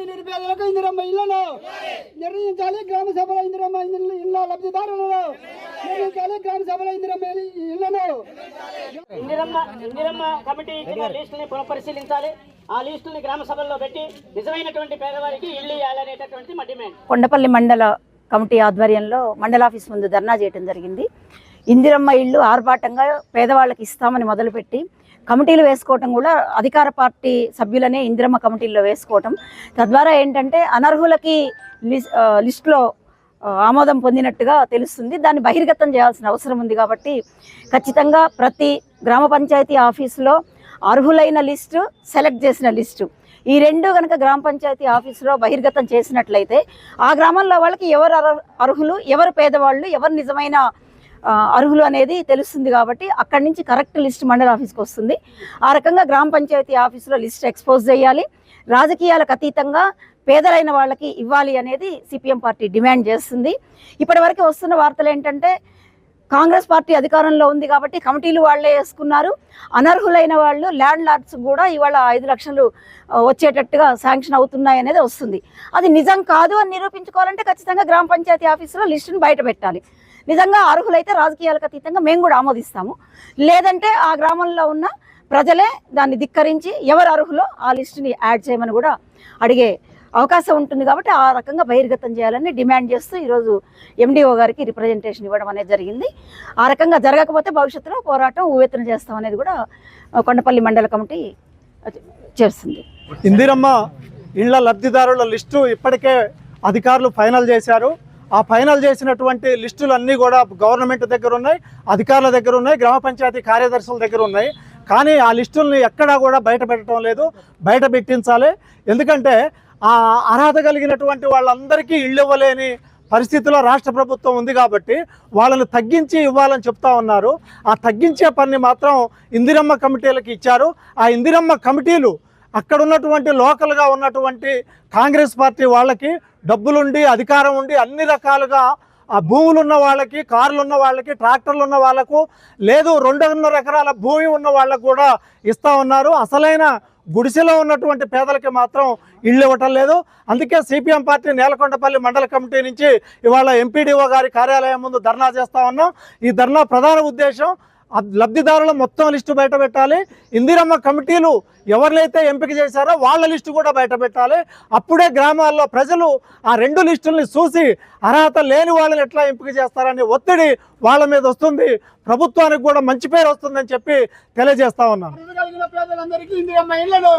నిరుపేదలకు ఇందిరమ్మ ఇళ్ళను నిర్ణయించాలి గ్రామ సభల ఇందిరమ్మ ఇళ్ళ లబ్ధిదారులను. నిర్ణయించాలి గ్రామ సభల ఇందిరమ్మ ఇళ్ళ ఇళ్ళను ఇందిరమ్మ ఇందిరమ్మ కమిటీ ఇచ్చిన లిస్టుని పునఃపరిశీలించాలి. ఆ లిస్టుని గ్రామ సభల్లో పెట్టి నిజమైనటువంటి పేదవారికి ఇల్లు ఇవ్వాలనేటటువంటి మా డిమాండ్. కొండపల్లి మండల కమిటీ ఆధ్వర్యంలో మండల ఆఫీస్ ముందు ధర్నా చేయడం జరిగింది. ఇందిరమ్మ ఇళ్ళు ఆర్భాటంగా పేదవాళ్ళకి ఇస్తామని మొదలుపెట్టి కమిటీలు వేసుకోవటం కూడా అధికార పార్టీ సభ్యులనే ఇందిరమ్మ కమిటీల్లో వేసుకోవటం. తద్వారా ఏంటంటే అనర్హులకి లిస్టులో ఆమోదం పొందినట్టుగా తెలుస్తుంది. దాన్ని బహిర్గతం చేయాల్సిన అవసరం ఉంది కాబట్టి ఖచ్చితంగా ప్రతి గ్రామ పంచాయతీ ఆఫీసులో అర్హులైన లిస్టు సెలెక్ట్ చేసిన లిస్టు. ఈ రెండు కనుక గ్రామ పంచాయతీ ఆఫీసులో బహిర్గతం చేసినట్లయితే ఆ గ్రామంలో వాళ్ళకి ఎవరు అర్హులు ఎవరు పేదవాళ్ళు ఎవరు నిజమైన అర్హులు అనేది తెలుస్తుంది కాబట్టి అక్కడి నుంచి కరెక్ట్ లిస్ట్ మండల ఆఫీస్కి వస్తుంది. ఆ రకంగా గ్రామ పంచాయతీ ఆఫీసులో లిస్ట్ ఎక్స్పోజ్ చేయాలి. రాజకీయాలకు అతీతంగా పేదలైన వాళ్ళకి ఇవ్వాలి అనేది సిపిఎం పార్టీ డిమాండ్ చేస్తుంది. ఇప్పటివరకు వస్తున్న వార్తలు ఏంటంటే కాంగ్రెస్ పార్టీ అధికారంలో ఉంది కాబట్టి కమిటీలు వాళ్ళే వేసుకున్నారు. అనర్హులైన వాళ్ళు ల్యాండ్ లార్డ్స్ కూడా ఇవాళ ఐదు లక్షలు వచ్చేటట్టుగా శాంక్షన్ అవుతున్నాయి అనేది వస్తుంది. అది నిజం కాదు అని నిరూపించుకోవాలంటే ఖచ్చితంగా గ్రామ పంచాయతీ ఆఫీసులో లిస్టును బయట పెట్టాలి. నిజంగా అర్హులైతే రాజకీయాలకు అతీతంగా మేము కూడా ఆమోదిస్తాము. లేదంటే ఆ గ్రామంలో ఉన్న ప్రజలే దాన్ని ధిక్కరించి ఎవరు అర్హులో ఆ లిస్టుని యాడ్ చేయమని కూడా అడిగే అవకాశం ఉంటుంది కాబట్టి ఆ రకంగా బహిర్గతం చేయాలని డిమాండ్ చేస్తూ ఈరోజు ఎండిఓ గారికి రిప్రజెంటేషన్ ఇవ్వడం అనేది జరిగింది. ఆ రకంగా జరగకపోతే భవిష్యత్తులో పోరాటం ఊవెత్తున చేస్తాం అనేది కూడా కొండపల్లి మండల కమిటీ చేస్తుంది. ఇందిరమ్మ ఇళ్ళ లబ్ధిదారుల లిస్టు ఇప్పటికే అధికారులు ఫైనల్ చేశారు. ఆ ఫైనల్ చేసినటువంటి లిస్టులు అన్నీ కూడా గవర్నమెంట్ దగ్గర ఉన్నాయి అధికారుల దగ్గర ఉన్నాయి గ్రామ పంచాయతీ కార్యదర్శుల దగ్గర ఉన్నాయి. కానీ ఆ లిస్టుల్ని ఎక్కడా కూడా బయట పెట్టడం లేదు. బయట పెట్టించాలి. ఎందుకంటే ఆ అర్హత కలిగినటువంటి వాళ్ళందరికీ ఇళ్ళు ఇవ్వలేని పరిస్థితిలో రాష్ట్ర ప్రభుత్వం ఉంది కాబట్టి వాళ్ళని తగ్గించి ఇవ్వాలని చెప్తా ఉన్నారు. ఆ తగ్గించే పని మాత్రం ఇందిరమ్మ కమిటీలకు ఇచ్చారు. ఆ ఇందిరమ్మ కమిటీలు అక్కడ ఉన్నటువంటి లోకల్గా ఉన్నటువంటి కాంగ్రెస్ పార్టీ వాళ్ళకి డబ్బులుండి అధికారం ఉండి అన్ని రకాలుగా ఆ భూములు ఉన్న వాళ్ళకి కార్లు ఉన్న వాళ్ళకి ట్రాక్టర్లు ఉన్న వాళ్ళకు లేదు రెండున్నర ఎకరాల భూమి ఉన్న వాళ్ళకు కూడా ఇస్తా ఉన్నారు. అసలైన గుడిసెలో ఉన్నటువంటి పేదలకి మాత్రం ఇళ్ళు ఇవ్వటం లేదు. అందుకే సిపిఎం పార్టీ నేలకొండపల్లి మండల కమిటీ నుంచి ఇవాళ ఎంపీడీఓ గారి కార్యాలయం ముందు ధర్నా చేస్తా ఉన్నాం. ఈ ధర్నా ప్రధాన ఉద్దేశం లబ్ధిదారుల మొత్తం లిస్టు బయట పెట్టాలి. ఇందిరమ్మ కమిటీలు ఎవరినైతే ఎంపిక చేశారో వాళ్ళ లిస్టు కూడా బయట పెట్టాలి. అప్పుడే గ్రామాల్లో ప్రజలు ఆ రెండు లిస్టుల్ని చూసి అర్హత లేని వాళ్ళని ఎట్లా ఎంపిక చేస్తారనే ఒత్తిడి వాళ్ళ మీద వస్తుంది. ప్రభుత్వానికి కూడా మంచి పేరు వస్తుందని చెప్పి తెలియజేస్తా ఉన్నాను. అర్హత కలిగిన పేదలందరికీ ఇందిరమ్మ ఇళ్ళను